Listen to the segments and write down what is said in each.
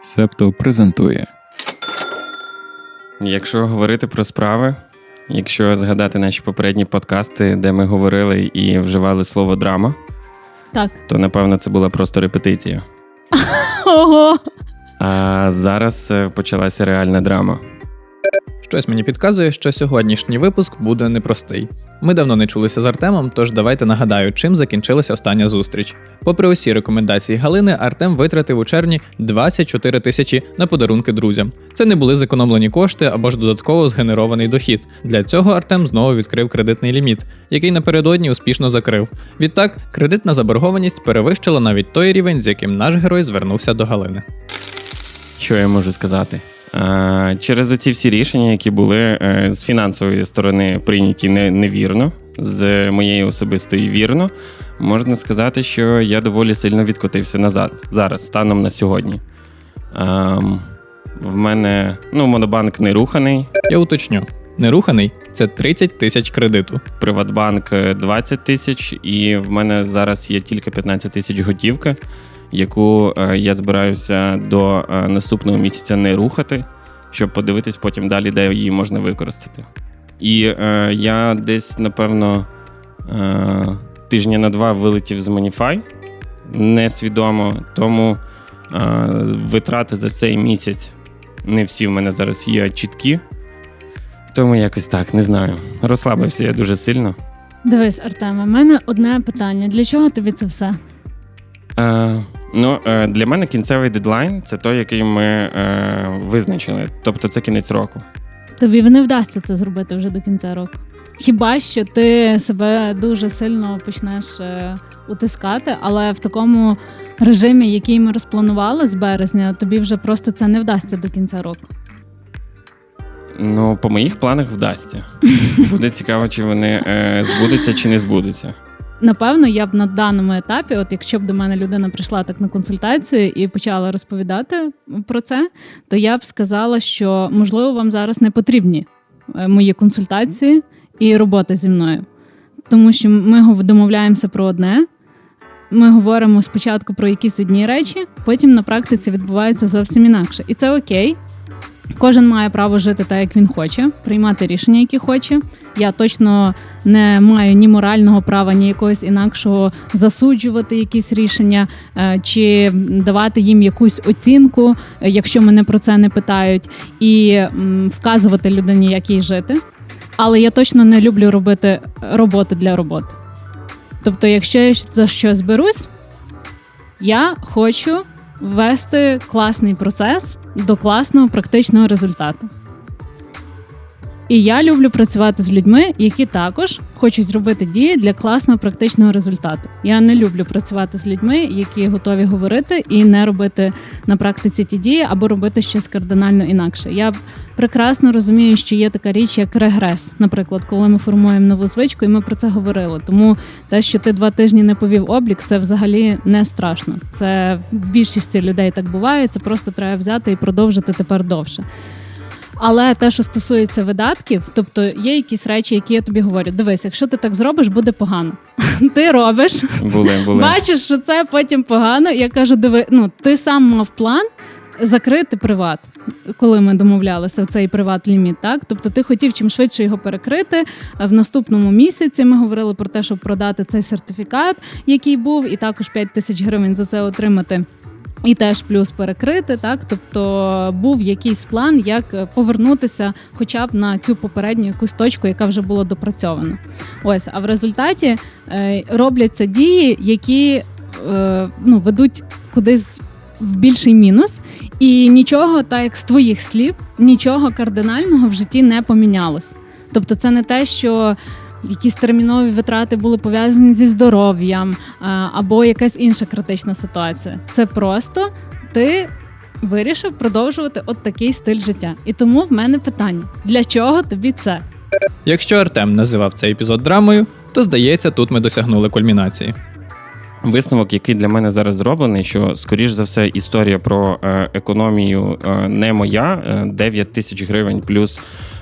Септо презентує. Якщо говорити про справи, якщо згадати наші попередні подкасти, де ми говорили і вживали слово драма, Так. то напевно це була просто репетиція. Ого. А зараз е, почалася реальна драма. Щось мені підказує, що сьогоднішній випуск буде непростий. Ми давно не чулися з Артемом, тож давайте нагадаю, чим закінчилася остання зустріч. Попри усі рекомендації Галини, Артем витратив у червні 24 тисячі на подарунки друзям. Це не були зекономлені кошти або ж додатково згенерований дохід. Для цього Артем знову відкрив кредитний ліміт, який напередодні успішно закрив. Відтак, кредитна заборгованість перевищила навіть той рівень, з яким наш герой звернувся до Галини. Що я можу сказати? А, через оці всі рішення, які були е, з фінансової сторони прийняті невірно, з моєї особистої вірно, можна сказати, що я доволі сильно відкотився назад зараз, станом на сьогодні. В мене ну, монобанк не руханий, Я уточню: неруханий це 30 тисяч кредиту. Приватбанк е, 20 тисяч, і в мене зараз є тільки 15 тисяч готівки, яку е, я збираюся до е, наступного місяця не рухати, щоб подивитись потім далі, де її можна використати. І е, я десь, напевно, е, тижня на два вилетів з Manify несвідомо, тому е, витрати за цей місяць не всі в мене зараз є чіткі. Тому якось так, не знаю. Розслабився я дуже сильно. Дивись, Артема, в мене одне питання: для чого тобі це все? Е, ну, е, для мене кінцевий дедлайн це той, який ми е, визначили. Тобто це кінець року. Тобі не вдасться це зробити вже до кінця року. Хіба що ти себе дуже сильно почнеш е, утискати, але в такому режимі, який ми розпланували з березня, тобі вже просто це не вдасться до кінця року. Ну, по моїх планах вдасться. Буде цікаво, чи вони е, збудуться чи не збудуться. Напевно, я б на даному етапі, от якщо б до мене людина прийшла так на консультацію і почала розповідати про це, то я б сказала, що можливо вам зараз не потрібні е, мої консультації і робота зі мною. Тому що ми домовляємося про одне. Ми говоримо спочатку про якісь одні речі, потім на практиці відбувається зовсім інакше. І це окей. Кожен має право жити так, як він хоче, приймати рішення, які хоче. Я точно не маю ні морального права, ні якогось інакшого засуджувати якісь рішення е, чи давати їм якусь оцінку, е, якщо мене про це не питають, і вказувати людині, як їй жити. Але я точно не люблю робити роботу для роботи. Тобто, якщо я за щось берусь, я хочу ввести класний процес до класного практичного результату. І я люблю працювати з людьми, які також хочуть зробити дії для класного практичного результату. Я не люблю працювати з людьми, які готові говорити і не робити на практиці ті дії або робити щось кардинально інакше. Я прекрасно розумію, що є така річ, як регрес, наприклад, коли ми формуємо нову звичку, і ми про це говорили. Тому те, що ти два тижні не повів облік, це взагалі не страшно. Це в більшості людей так буває. Це просто треба взяти і продовжити тепер довше. Але те, що стосується видатків, тобто є якісь речі, які я тобі говорю: дивись, якщо ти так зробиш, буде погано. Ти робиш, Були, були. бачиш, що це потім погано. Я кажу, диви, ну ти сам мав план закрити приват. Коли ми домовлялися в цей приват ліміт, так тобто ти хотів чим швидше його перекрити. В наступному місяці ми говорили про те, щоб продати цей сертифікат, який був, і також 5 тисяч гривень за це отримати. І теж плюс перекрити, так тобто був якийсь план, як повернутися, хоча б на цю попередню якусь точку, яка вже була допрацьована. Ось, а в результаті е, робляться дії, які е, ну, ведуть кудись в більший мінус, і нічого, так як з твоїх слів, нічого кардинального в житті не помінялось. Тобто, це не те, що якісь термінові витрати були пов'язані зі здоров'ям або якась інша критична ситуація. Це просто ти вирішив продовжувати от такий стиль життя. І тому в мене питання: для чого тобі це? Якщо Артем називав цей епізод драмою, то здається, тут ми досягнули кульмінації. Висновок, який для мене зараз зроблений, що, скоріш за все, історія про е, економію е, не моя. Е, 9 тисяч гривень плюс Е,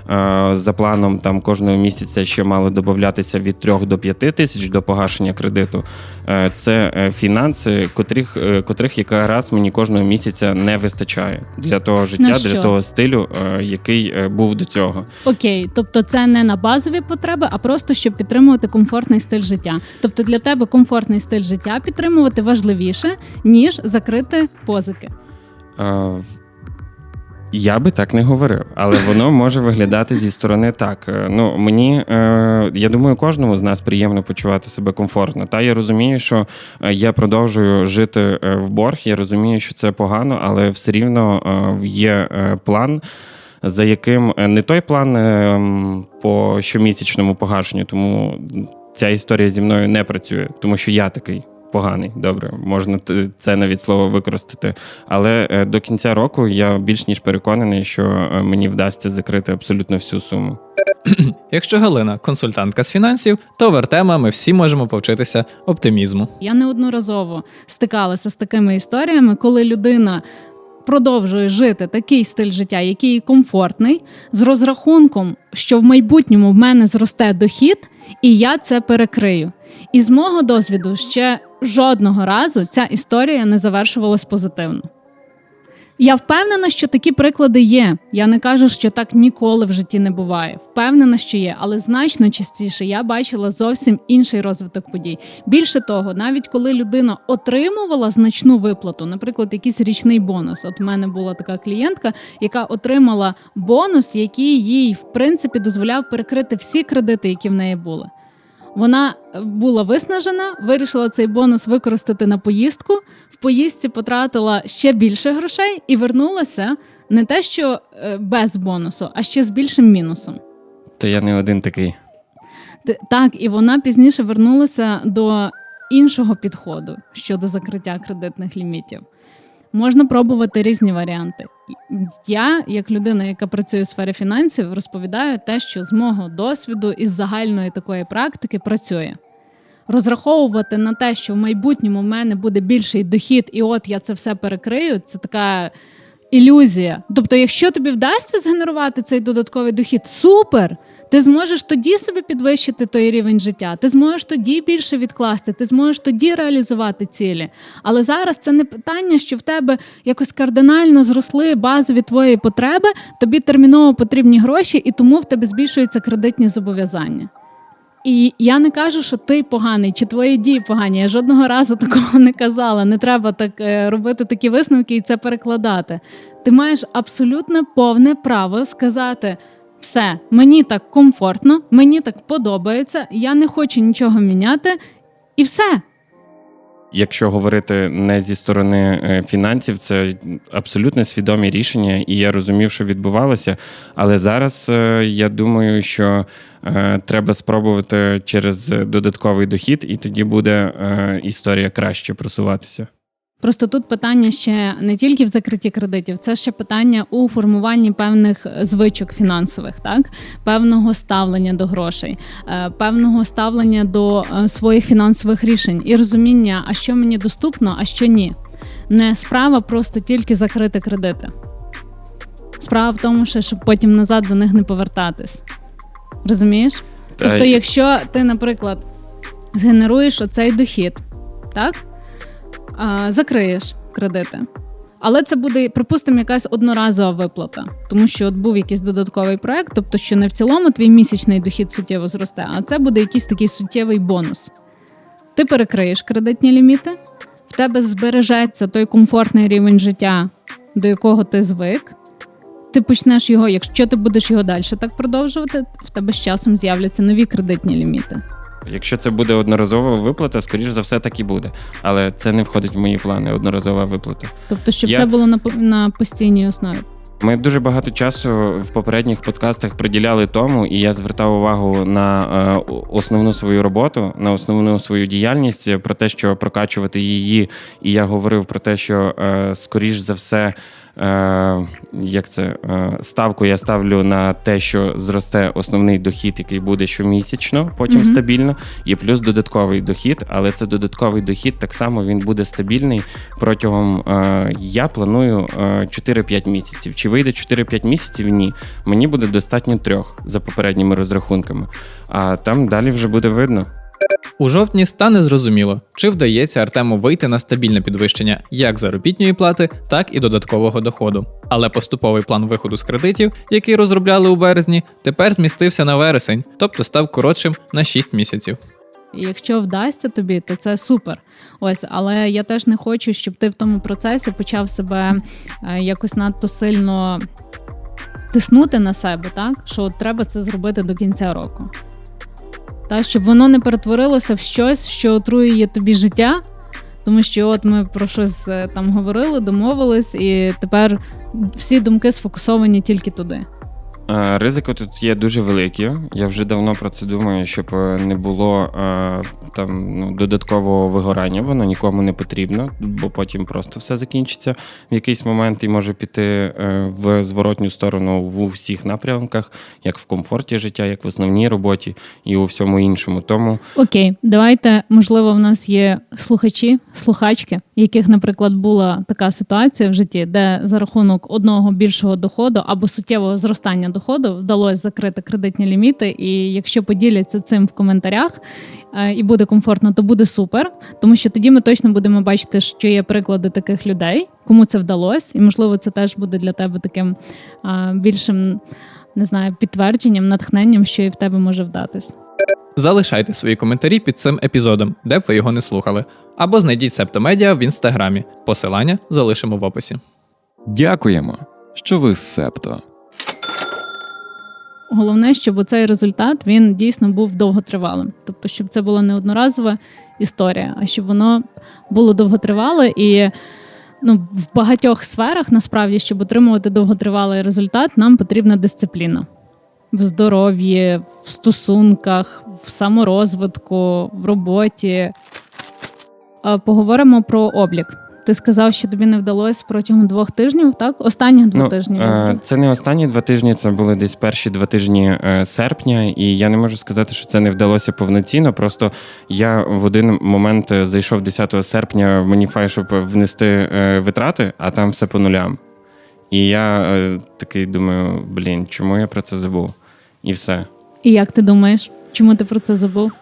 За планом там кожного місяця ще мали додатися від 3 до 5 тисяч до погашення кредиту. Е, Це е, фінанси, котрих, е, котрих якраз мені кожного місяця не вистачає для того життя, для того стилю, е, який е, був до цього. Окей, тобто це не на базові потреби, а просто щоб підтримувати комфортний стиль життя. Тобто для тебе комфортний стиль життя підтримувати важливіше, ніж закрити позики. Е, Я би так не говорив, але воно може виглядати зі сторони так. Е, Ну мені е, я думаю, кожному з нас приємно почувати себе комфортно. Та я розумію, що е, я продовжую жити в борг. Я розумію, що це погано, але все рівно є план. За яким не той план по щомісячному погашенню, тому ця історія зі мною не працює, тому що я такий поганий. Добре, можна це навіть слово використати. Але е, до кінця року я більш ніж переконаний, що е, мені вдасться закрити абсолютно всю суму. Якщо Галина консультантка з фінансів, то в Артема ми всі можемо повчитися оптимізму. Я неодноразово стикалася з такими історіями, коли людина продовжує жити такий стиль життя, який їй комфортний, з розрахунком, що в майбутньому в мене зросте дохід, і я це перекрию. І з мого досвіду ще жодного разу ця історія не завершувалась позитивно. Я впевнена, що такі приклади є. Я не кажу, що так ніколи в житті не буває. Впевнена, що є, але значно частіше я бачила зовсім інший розвиток подій. Більше того, навіть коли людина отримувала значну виплату, наприклад, якийсь річний бонус. От в мене була така клієнтка, яка отримала бонус, який їй в принципі дозволяв перекрити всі кредити, які в неї були. Вона була виснажена, вирішила цей бонус використати на поїздку. В поїздці потратила ще більше грошей і вернулася не те, що е, без бонусу, а ще з більшим мінусом. То я не один такий. Так, і вона пізніше вернулася до іншого підходу щодо закриття кредитних лімітів. Можна пробувати різні варіанти. Я, як людина, яка працює у сфері фінансів, розповідаю те, що з мого досвіду із загальної такої практики працює. Розраховувати на те, що в майбутньому в мене буде більший дохід, і от я це все перекрию, це така ілюзія. Тобто, якщо тобі вдасться згенерувати цей додатковий дохід, супер! Ти зможеш тоді собі підвищити той рівень життя, ти зможеш тоді більше відкласти, ти зможеш тоді реалізувати цілі. Але зараз це не питання, що в тебе якось кардинально зросли базові твої потреби, тобі терміново потрібні гроші, і тому в тебе збільшуються кредитні зобов'язання. І я не кажу, що ти поганий чи твої дії погані. Я жодного разу такого не казала. Не треба так е, робити такі висновки і це перекладати. Ти маєш абсолютно повне право сказати: все, мені так комфортно, мені так подобається, я не хочу нічого міняти, і все. Якщо говорити не зі сторони е, фінансів, це абсолютно свідомі рішення, і я розумів, що відбувалося. Але зараз е, я думаю, що е, треба спробувати через додатковий дохід, і тоді буде історія краще просуватися. Просто тут питання ще не тільки в закритті кредитів, це ще питання у формуванні певних звичок фінансових, так певного ставлення до грошей, е, певного ставлення до е, своїх фінансових рішень і розуміння, а що мені доступно, а що ні. Не справа просто тільки закрити кредити. Справа в тому, що щоб потім назад до них не повертатись. Розумієш? Тобто, якщо ти, наприклад, згенеруєш оцей дохід, так? Закриєш кредити. Але це буде, припустимо, якась одноразова виплата, тому що от був якийсь додатковий проект, тобто, що не в цілому твій місячний дохід суттєво зросте, а це буде якийсь такий суттєвий бонус. Ти перекриєш кредитні ліміти, в тебе збережеться той комфортний рівень життя, до якого ти звик. Ти почнеш його, якщо ти будеш його далі так продовжувати, в тебе з часом з'являться нові кредитні ліміти. Якщо це буде одноразова виплата, скоріш за все так і буде. Але це не входить в мої плани. Одноразова виплата. Тобто, щоб Я- це було на, на постійній основі. Ми дуже багато часу в попередніх подкастах приділяли тому, і я звертав увагу на е, основну свою роботу, на основну свою діяльність, про те, що прокачувати її. І я говорив про те, що е, скоріш за все е, як це, е, ставку я ставлю на те, що зросте основний дохід, який буде щомісячно, потім Мгм. стабільно, і плюс додатковий дохід. Але це додатковий дохід так само він буде стабільний протягом. Е, я планую е, 4-5 місяців. Чи вийде 4-5 місяців? Ні. Мені буде достатньо трьох за попередніми розрахунками. А там далі вже буде видно. У жовтні стане зрозуміло, чи вдається Артему вийти на стабільне підвищення як заробітної плати, так і додаткового доходу. Але поступовий план виходу з кредитів, який розробляли у березні, тепер змістився на вересень, тобто став коротшим на 6 місяців. Якщо вдасться тобі, то це супер. Ось, але я теж не хочу, щоб ти в тому процесі почав себе е, якось надто сильно тиснути на себе, так? Що треба це зробити до кінця року. Та, щоб воно не перетворилося в щось, що отруює тобі життя. Тому що от ми про щось е, там говорили, домовились, і тепер всі думки сфокусовані тільки туди. Е, Ризики тут є дуже великі. Я вже давно про це думаю, щоб е, не було е, там ну, додаткового вигорання. Воно нікому не потрібно, бо потім просто все закінчиться в якийсь момент і може піти в зворотню сторону в усіх напрямках, як в комфорті життя, як в основній роботі і у всьому іншому. Тому Окей, давайте, можливо, в нас є слухачі, слухачки, яких, наприклад, була така ситуація в житті, де за рахунок одного більшого доходу або суттєвого зростання доходу вдалося закрити кредитні ліміти. І якщо поділяться цим в коментарях е, і буде комфортно, то буде супер. Тому що тоді ми точно будемо бачити, що є приклади таких людей, кому це вдалося, і можливо, це теж буде для тебе таким е, більшим. Не знаю, підтвердженням, натхненням, що і в тебе може вдатись. Залишайте свої коментарі під цим епізодом, де б ви його не слухали, або знайдіть Септомедіа в інстаграмі. Посилання залишимо в описі. Дякуємо, що ви з Септо. Головне, щоб цей результат він дійсно був довготривалим. Тобто, щоб це була не одноразова історія, а щоб воно було довготривале і ну, в багатьох сферах, насправді, щоб отримувати довготривалий результат, нам потрібна дисципліна в здоров'ї, в стосунках, в саморозвитку, в роботі. Поговоримо про облік. Ти сказав, що тобі не вдалося протягом двох тижнів, так? Останніх двох тижнів. я е, це не останні два тижні, це були десь перші два тижні е, серпня, і я не можу сказати, що це не вдалося повноцінно. Просто я в один момент е, зайшов 10 серпня в Manify, щоб внести витрати, а там все по нулям. І я такий думаю: блін, чому я про це забув? І все. І як ти думаєш, чому ти про це забув?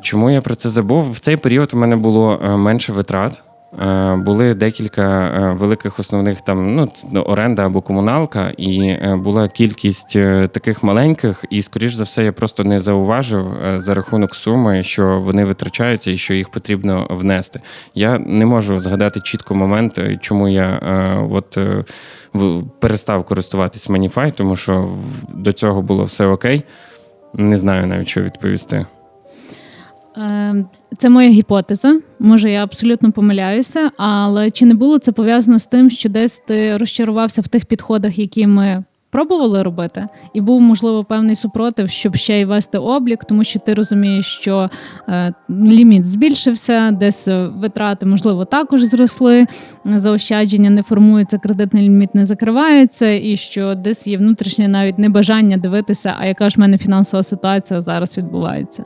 Чому я про це забув? В цей період у мене було менше витрат. Е, Були декілька е, великих основних там ну, оренда або комуналка, і е, була кількість таких маленьких, і скоріш за все, я просто не зауважив за рахунок суми, що вони витрачаються і що їх потрібно внести. Я не можу згадати чітко момент, чому я от перестав користуватись Manify, тому що до цього було все окей. Не знаю навіть що відповісти. Це моя гіпотеза. Може, я абсолютно помиляюся, але чи не було це пов'язано з тим, що десь ти розчарувався в тих підходах, які ми пробували робити, і був, можливо, певний супротив, щоб ще й вести облік, тому що ти розумієш, що е, ліміт збільшився, десь е, витрати, можливо, також зросли, заощадження не формується, кредитний ліміт не закривається, і що десь є внутрішнє навіть небажання дивитися, а яка ж в мене фінансова ситуація зараз відбувається.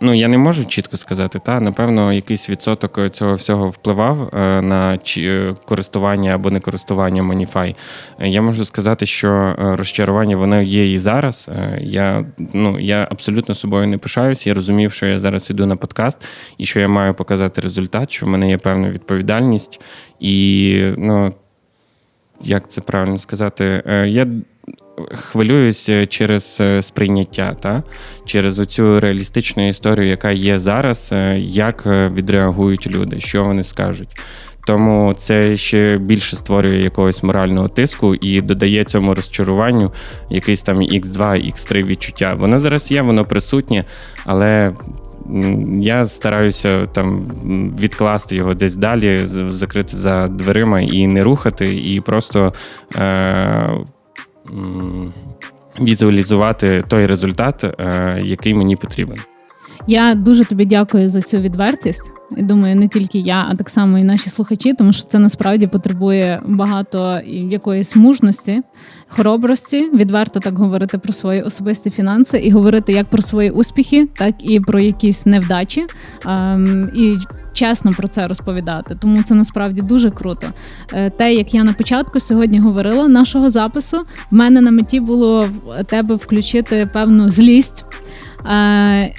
Ну, я не можу чітко сказати, та напевно, якийсь відсоток цього всього впливав е, на е, користування або не користування Manify. Е, Я можу сказати, що розчарування воно є і зараз. Я ну я абсолютно собою не пишаюсь. Я розумів, що я зараз іду на подкаст і що я маю показати результат, що в мене є певна відповідальність, і ну як це правильно сказати, я. Хвилююсь через е, сприйняття, та через оцю реалістичну історію, яка є зараз, е, як е, відреагують люди, що вони скажуть. Тому це ще більше створює якогось морального тиску і додає цьому розчаруванню якийсь там X2, X3 відчуття. Воно зараз є, воно присутнє, але я стараюся там відкласти його десь далі, закрити за дверима і не рухати, і просто. Е- Візуалізувати той результат, е, який мені потрібен. Я дуже тобі дякую за цю відвертість. І думаю, не тільки я, а так само і наші слухачі, тому що це насправді потребує багато якоїсь мужності, хоробрості, відверто так говорити про свої особисті фінанси і говорити як про свої успіхи, так і про якісь невдачі. Ем, і чесно про це розповідати. Тому це насправді дуже круто. Е, Те, як я на початку сьогодні говорила нашого запису, в мене на меті було тебе включити певну злість. Е,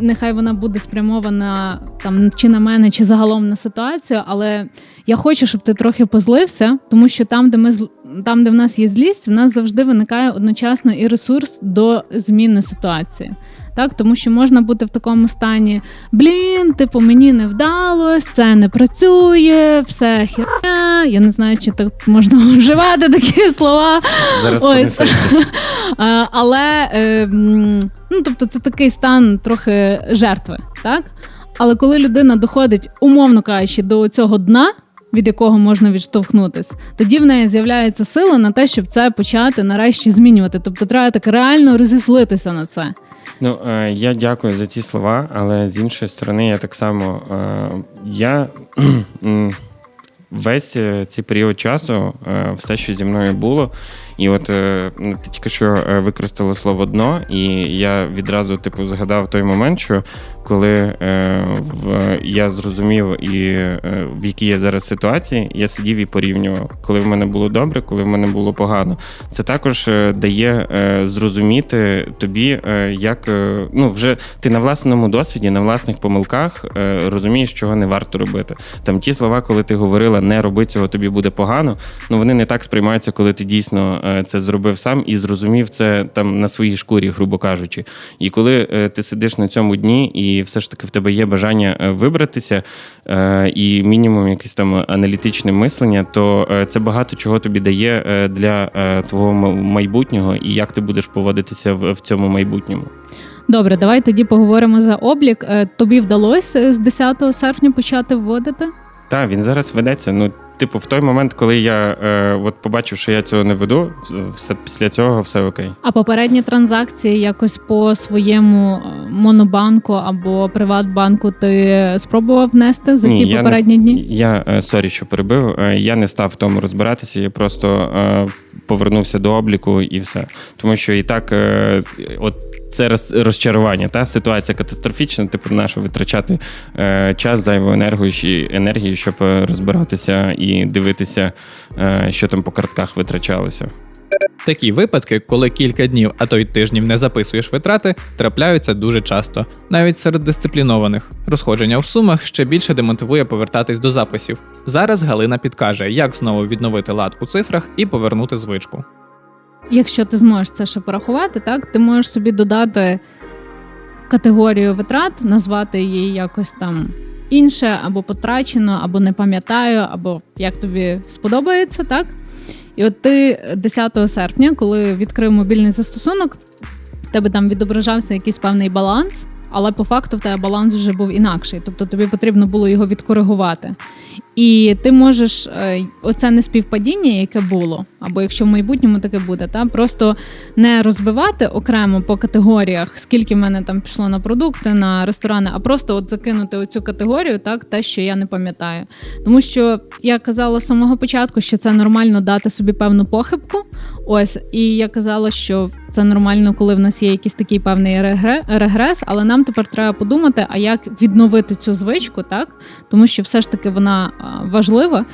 Нехай вона буде спрямована там чи на мене, чи загалом на ситуацію, але я хочу, щоб ти трохи позлився, тому що там, де ми там, де в нас є злість, в нас завжди виникає одночасно і ресурс до зміни ситуації. Так, тому що можна бути в такому стані: блін, типу, мені не вдалось, це не працює, все херня. Я не знаю, чи тут можна вживати такі слова. Зараз Ось. Е, Але е, ну, тобто, це такий стан трохи жертви, так? Але коли людина доходить, умовно кажучи, до цього дна. Від якого можна відштовхнутись, тоді в неї з'являється сила на те, щоб це почати нарешті змінювати. Тобто треба так реально розізлитися на це. Ну, е, я дякую за ці слова, але з іншої сторони, я так само. Е, я весь е, цей період часу, все, що зі мною було, і от е, ну, ти тільки що е, використала слово дно, і я відразу типу згадав той момент, що коли е, я зрозумів, і в якій я зараз ситуації, я сидів і порівнював, коли в мене було добре, коли в мене було погано. Це також дає зрозуміти тобі, як ну вже ти на власному досвіді, на власних помилках розумієш, чого не варто робити. Там ті слова, коли ти говорила, не роби цього, тобі буде погано. Ну вони не так сприймаються, коли ти дійсно це зробив сам і зрозумів це там на своїй шкурі, грубо кажучи. І коли е, ти сидиш на цьому дні, і все ж таки в тебе є бажання е, вибратися, е, і мінімум якесь там аналітичне мислення, то е, це багато чого тобі дає е, для е, твого майбутнього і як ти будеш поводитися в, цьому майбутньому. Добре, давай тоді поговоримо за облік. Е, Тобі вдалося з 10 серпня почати вводити? Так, він зараз ведеться. Ну, типу, в той момент, коли я е, от побачив, що я цього не веду, все після цього все окей. А попередні транзакції якось по своєму е, монобанку або приватбанку ти спробував внести за ті я попередні не, дні? Я е, сорі, що перебив. е, Я не став в тому розбиратися, я просто е, повернувся до обліку і все. Тому що і так, е, от це роз- розчарування, та ситуація катастрофічна, типу, нащо витрачати е, час, зайву енергію, ще- енергію, щоб е, розбиратися і дивитися, е, що там по картках витрачалося. Такі випадки, коли кілька днів, а то й тижнів не записуєш витрати, трапляються дуже часто, навіть серед дисциплінованих. Розходження в сумах ще більше демотивує повертатись до записів. Зараз Галина підкаже, як знову відновити лад у цифрах і повернути звичку. Якщо ти зможеш це ще порахувати, так ти можеш собі додати категорію витрат, назвати її якось там інше, або потрачено, або не пам'ятаю, або як тобі сподобається, так? І от ти 10 серпня, коли відкрив мобільний застосунок, в тебе там відображався якийсь певний баланс, але по факту в тебе баланс вже був інакший. Тобто тобі потрібно було його відкоригувати. І ти можеш е, оце неспівпадіння, яке було, або якщо в майбутньому таке буде, та просто не розбивати окремо по категоріях, скільки в мене там пішло на продукти, на ресторани, а просто от закинути оцю категорію, так, те, що я не пам'ятаю. Тому що я казала з самого початку, що це нормально дати собі певну похибку. Ось, і я казала, що це нормально, коли в нас є якийсь такий певний регрес, але нам тепер треба подумати, а як відновити цю звичку, так? Тому що все ж таки вона важлива,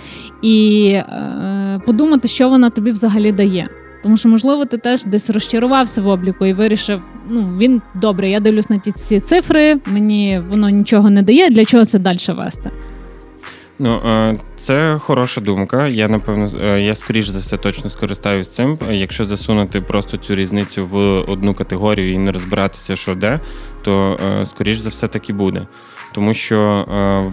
і е, подумати, що вона тобі взагалі дає. Тому що, можливо, ти теж десь розчарувався в обліку і вирішив, ну він добре, я дивлюсь на ті ці цифри, мені воно нічого не дає. Для чого це далі вести? Ну, е, це хороша думка. Я напевно, е, я скоріш за все точно скористаюсь цим. Якщо засунути просто цю різницю в одну категорію і не розбиратися, що де, то е, скоріш за все так і буде. Тому що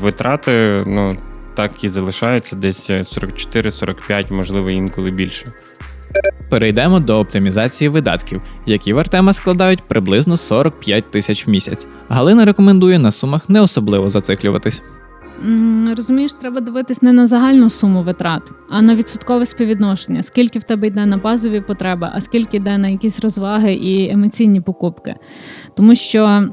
витрати, ну. Так і залишаються десь 44-45, можливо, інколи більше. Перейдемо до оптимізації видатків, які в Артема складають приблизно 45 тисяч в місяць. Галина рекомендує на сумах не особливо зациклюватись. Розумієш, треба дивитись не на загальну суму витрат, а на відсоткове співвідношення. Скільки в тебе йде на базові потреби, а скільки йде на якісь розваги і емоційні покупки. Тому що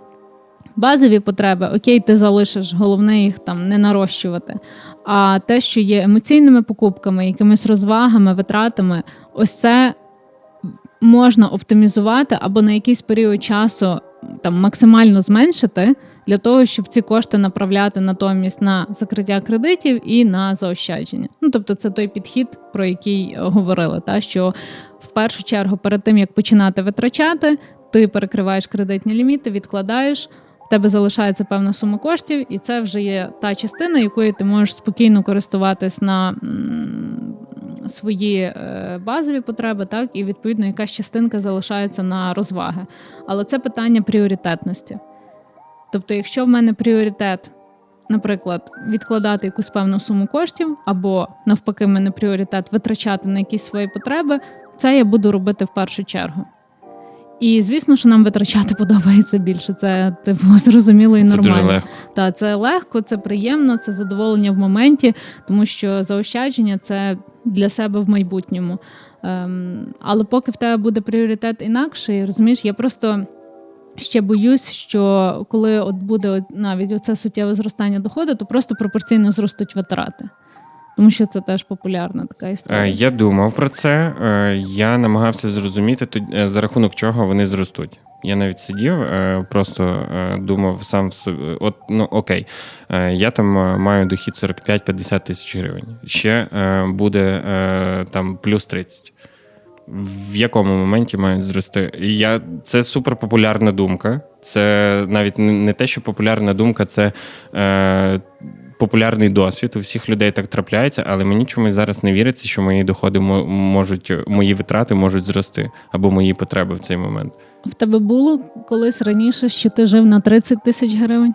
Базові потреби, окей, ти залишиш, головне їх там не нарощувати. А те, що є емоційними покупками, якимись розвагами, витратами, ось це можна оптимізувати або на якийсь період часу там максимально зменшити для того, щоб ці кошти направляти натомість на закриття кредитів і на заощадження. Ну тобто, це той підхід, про який е, говорили, та що в першу чергу перед тим як починати витрачати, ти перекриваєш кредитні ліміти, відкладаєш. Тебе залишається певна сума коштів, і це вже є та частина, якою ти можеш спокійно користуватись на свої е, базові потреби, так і відповідно якась частинка залишається на розваги. Але це питання пріоритетності. Тобто, якщо в мене пріоритет, наприклад, відкладати якусь певну суму коштів, або навпаки, в мене пріоритет витрачати на якісь свої потреби, це я буду робити в першу чергу. І звісно, що нам витрачати подобається більше. Це типу зрозуміло і Це нормально. дуже легко. Та це легко, це приємно, це задоволення в моменті, тому що заощадження це для себе в майбутньому. Ем, але поки в тебе буде пріоритет інакший, розумієш, я просто ще боюсь, що коли от буде от навіть оце суттєве зростання доходу, то просто пропорційно зростуть витрати. Тому що це теж популярна така історія. Е, Я думав про це. е, Я намагався зрозуміти, е, за рахунок чого вони зростуть. Я навіть сидів, просто думав сам собі, от ну окей, я там маю дохід 45-50 тисяч гривень. Ще буде там плюс 30. В якому моменті мають зрости? Я, це суперпопулярна думка. Це навіть не те, що популярна думка, це е, популярний досвід. У всіх людей так трапляється, але мені чомусь зараз не віриться, що мої доходи можуть, мої витрати можуть зрости або мої потреби в цей момент. В тебе було колись раніше, що ти жив на 30 тисяч гривень,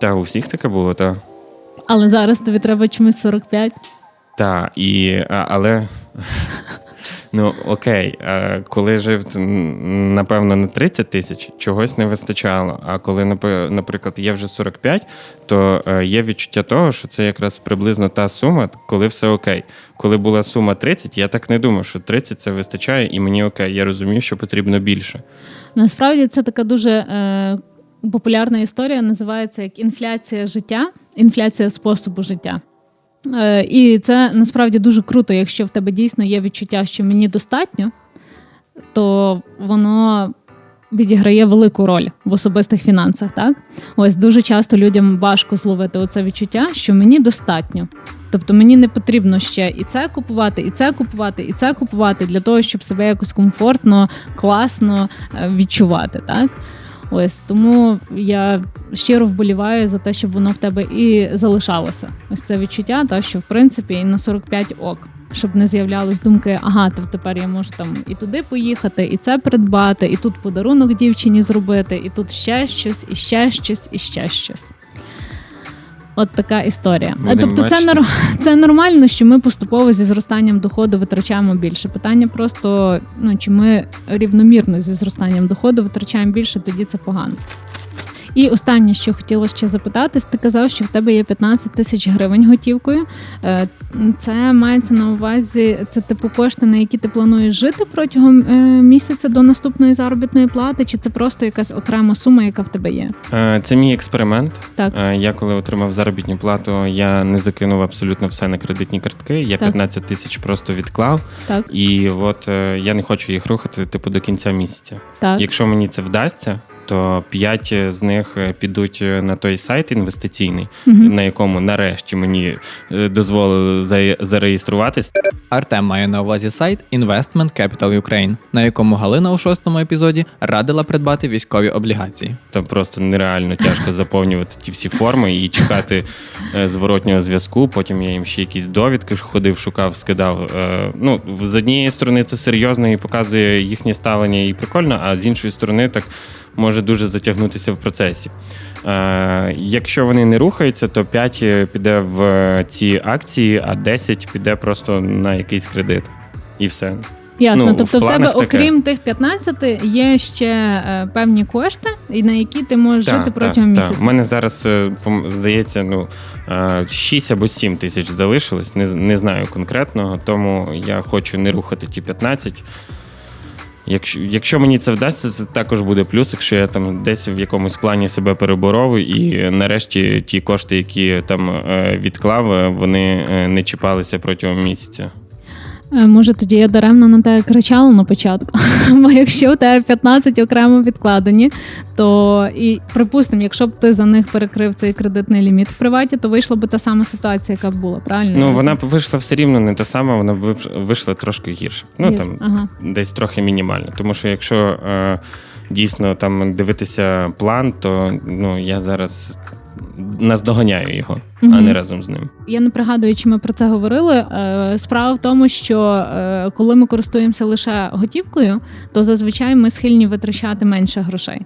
Та у всіх таке було, так. але зараз тобі треба чомусь 45. Так, і, а, але. Ну, окей, е, коли жив, напевно, на 30 тисяч, чогось не вистачало. А коли, наприклад, є вже 45, то е, є відчуття того, що це якраз приблизно та сума, коли все окей. Коли була сума 30, я так не думав, що 30 це вистачає, і мені окей. Я розумів, що потрібно більше. Насправді це така дуже е, популярна історія, називається як інфляція життя, інфляція способу життя. Е, і це насправді дуже круто, якщо в тебе дійсно є відчуття, що мені достатньо, то воно відіграє велику роль в особистих фінансах. Так? Ось дуже часто людям важко зловити оце відчуття, що мені достатньо. Тобто мені не потрібно ще і це купувати, і це купувати, і це купувати для того, щоб себе якось комфортно, класно е, відчувати. Так? Ось тому я щиро вболіваю за те, щоб воно в тебе і залишалося. Ось це відчуття, та що в принципі і на 45 ок. Щоб не з'являлись думки, ага, то тепер я можу там і туди поїхати, і це придбати, і тут подарунок дівчині зробити, і тут ще щось, і ще щось, і ще щось. От така історія. Будем тобто, це, бачити. нор... це нормально, що ми поступово зі зростанням доходу витрачаємо більше. Питання просто: ну чи ми рівномірно зі зростанням доходу витрачаємо більше, тоді це погано. І останнє, що хотіла ще запитати, ти казав, що в тебе є 15 тисяч гривень готівкою. Це мається на увазі, це типу кошти, на які ти плануєш жити протягом е, місяця до наступної заробітної плати, чи це просто якась окрема сума, яка в тебе є? Е, Це мій експеримент. Так. Е, Я коли отримав заробітну плату, я не закинув абсолютно все на кредитні картки. Я Так. 15 тисяч просто відклав. Так, І от я не хочу їх рухати типу до кінця місяця. так. Якщо мені це вдасться, то 5 з них е, підуть е, на той сайт інвестиційний, Мгм. на якому нарешті мені е, дозволили за- зареєструватись. Артем має на увазі сайт Investment Capital Ukraine, на якому Галина у шостому епізоді радила придбати військові облігації. Там просто нереально тяжко заповнювати ті всі форми і чекати е, зворотнього зв'язку. Потім я їм ще якісь довідки ходив, шукав, скидав. Е, Ну, з однієї сторони, це серйозно і показує їхнє ставлення і прикольно, а з іншої сторони, так може дуже затягнутися в процесі. Е, Якщо вони не рухаються, то 5 піде в ці акції, а 10 піде просто на якийсь кредит. І все. Ясно. Ну, тобто в тебе, таке. окрім тих 15, є ще е, певні кошти, і на які ти можеш жити протягом так, місяця. У мене зараз е, здається, ну е, 6 або 7 тисяч залишилось. Не, не знаю конкретного, тому я хочу не рухати ті 15. Якщо, якщо мені це вдасться, це також буде плюс, якщо я там десь в якомусь плані себе переборов, і нарешті ті кошти, які там е, відклав, е, вони е, не чіпалися протягом місяця. Е, Може, тоді я даремно на тебе кричала на початку. Бо якщо у тебе 15 окремо відкладені, то і припустимо, якщо б ти за них перекрив цей кредитний ліміт в приваті, то вийшла б та сама ситуація, яка б була, правильно? Ну вона б вийшла все рівно не та сама, вона б вийшла трошки гірше. Ну Є. там ага. десь трохи мінімально. Тому що якщо е, дійсно там дивитися план, то ну я зараз наздоганяю його, а не разом з ним. Я не пригадую, чи ми про це говорили. Е, Справа в тому, що е, коли ми користуємося лише готівкою, то зазвичай ми схильні витрачати менше грошей.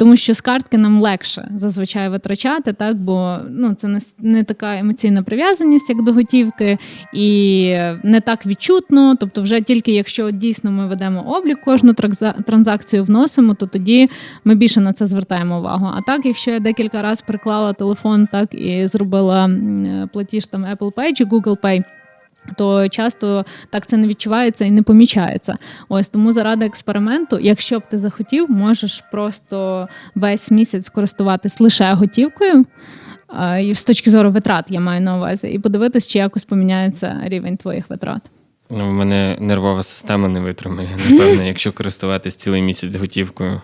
Тому що з картки нам легше зазвичай витрачати, так бо ну це не, не така емоційна прив'язаність, як до готівки, і не так відчутно. Тобто, вже тільки якщо дійсно ми ведемо облік, кожну транзакцію вносимо, то тоді ми більше на це звертаємо увагу. А так, якщо я декілька разів приклала телефон, так і зробила платіж там Apple Pay чи Google Pay. То часто так це не відчувається і не помічається. Ось тому заради експерименту, якщо б ти захотів, можеш просто весь місяць користуватись лише готівкою. І з точки зору витрат я маю на увазі, і подивитись, чи якось поміняється рівень твоїх витрат. Ну, в мене нервова система не витримає, напевно, якщо користуватись цілий місяць готівкою.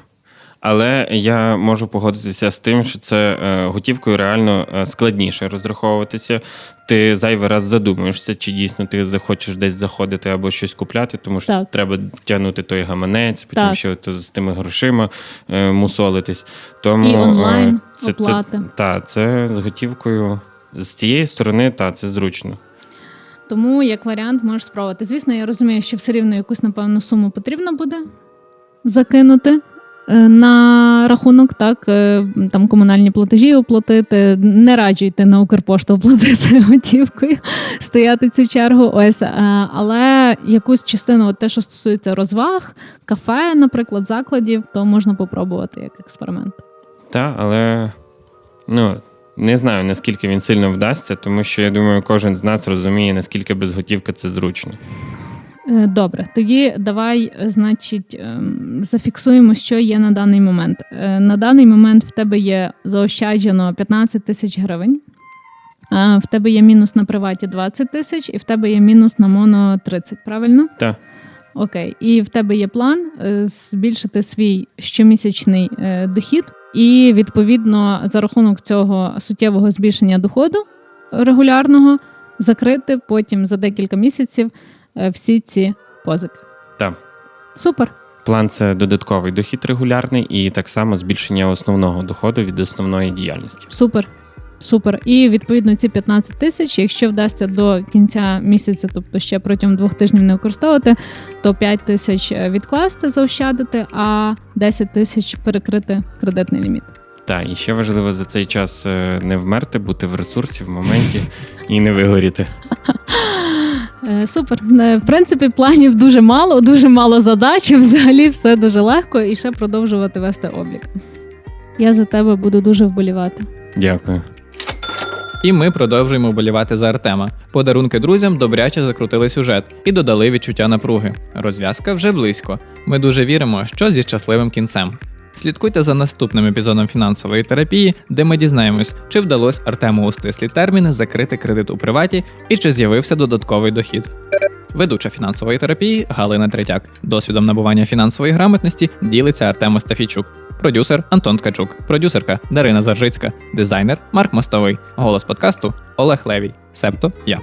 Але я можу погодитися з тим, що це е, готівкою реально е, складніше розраховуватися. Ти зайвий раз задумуєшся, чи дійсно ти захочеш десь заходити або щось купляти, тому що Так. треба тягнути той гаманець, потім Так. ще то з тими грошима е, мусолитись. Тому І онлайн е, це, це, та, це з готівкою. З цієї сторони, та, це зручно. Тому як варіант можеш спробувати. Звісно, я розумію, що все рівно якусь напевно суму потрібно буде закинути. Е, На рахунок, так, е, там комунальні платежі оплатити. Не раджу йти на Укрпошту оплатити готівкою, стояти цю чергу. Ось, е, але якусь частину, от те, що стосується розваг, кафе, наприклад, закладів, то можна попробувати як експеримент. Та, але ну, не знаю, наскільки він сильно вдасться, тому що я думаю, кожен з нас розуміє, наскільки безготівка це зручно. Е, Добре, тоді давай, е, значить, ем, зафіксуємо, що є на даний момент. Е, На даний момент в тебе є заощаджено 15 тисяч гривень. а В тебе є мінус на приваті 20 тисяч, і в тебе є мінус на моно 30, правильно? Та. Окей. І в тебе є план збільшити свій щомісячний дохід, і відповідно за рахунок цього суттєвого збільшення доходу регулярного закрити потім за декілька місяців всі ці позики. Та. Супер. План це додатковий дохід регулярний і так само збільшення основного доходу від основної діяльності. Супер. Супер. І відповідно ці 15 тисяч, якщо вдасться до кінця місяця, тобто ще протягом двох тижнів не використовувати, то 5 тисяч е, відкласти, заощадити, а 10 тисяч перекрити кредитний ліміт. Та, і ще важливо за цей час е, не вмерти, бути в ресурсі, в моменті і не вигоріти. Е, Супер. Е, В принципі, планів дуже мало, дуже мало задач. Взагалі все дуже легко і ще продовжувати вести облік. Я за тебе буду дуже вболівати. Дякую. І ми продовжуємо болівати за Артема. Подарунки друзям добряче закрутили сюжет і додали відчуття напруги. Розв'язка вже близько. Ми дуже віримо, що зі щасливим кінцем. Слідкуйте за наступним епізодом фінансової терапії, де ми дізнаємось, чи вдалося Артему у стислі терміни закрити кредит у приваті і чи з'явився додатковий дохід. Ведуча фінансової терапії Галина Третяк. Досвідом набування фінансової грамотності ділиться Артем Остафійчук. Продюсер Антон Ткачук, продюсерка Дарина Заржицька, дизайнер Марк Мостовий, голос подкасту Олег Левій, себто я.